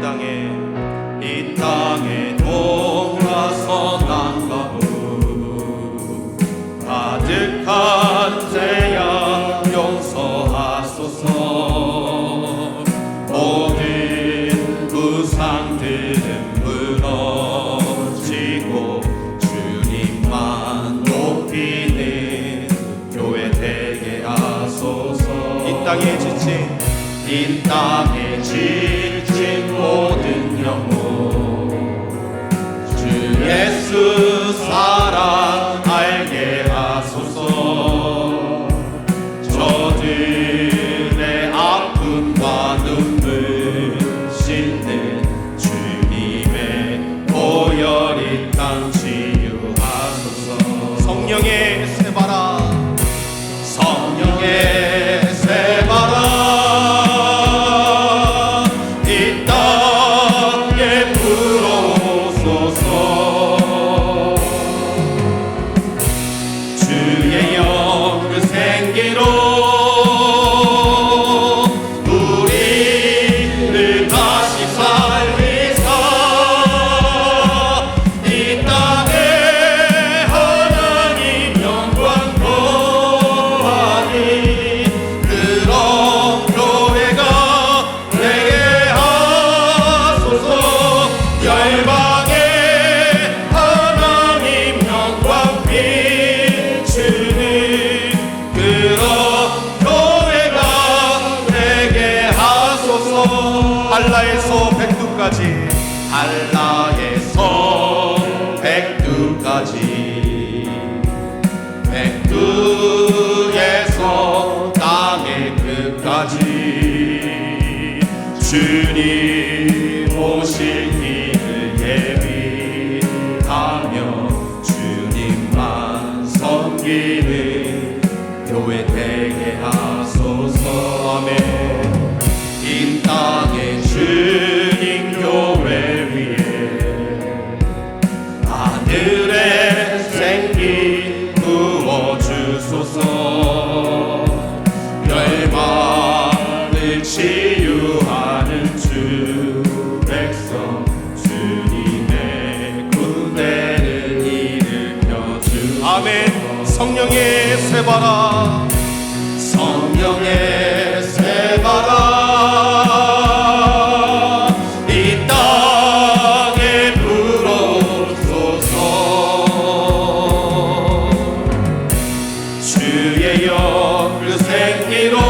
땅에 이 땅에 돌아서 난가무 가득한 죄야 용서하소서. 모든 우상들은 무너지고 주님만 높이는 교회 되게 하소서. 이 땅에 지친 이 땅에 지친 모든 한라에서 백두까지. 한라에서 백두까지. 백두에서 땅의 끝까지. 주님 오실 길을 예비하며 주님만 섬기는 교회 성령의 새바람 성령의 새바람 이 땅에 불어소서 주의 역을 그 생기로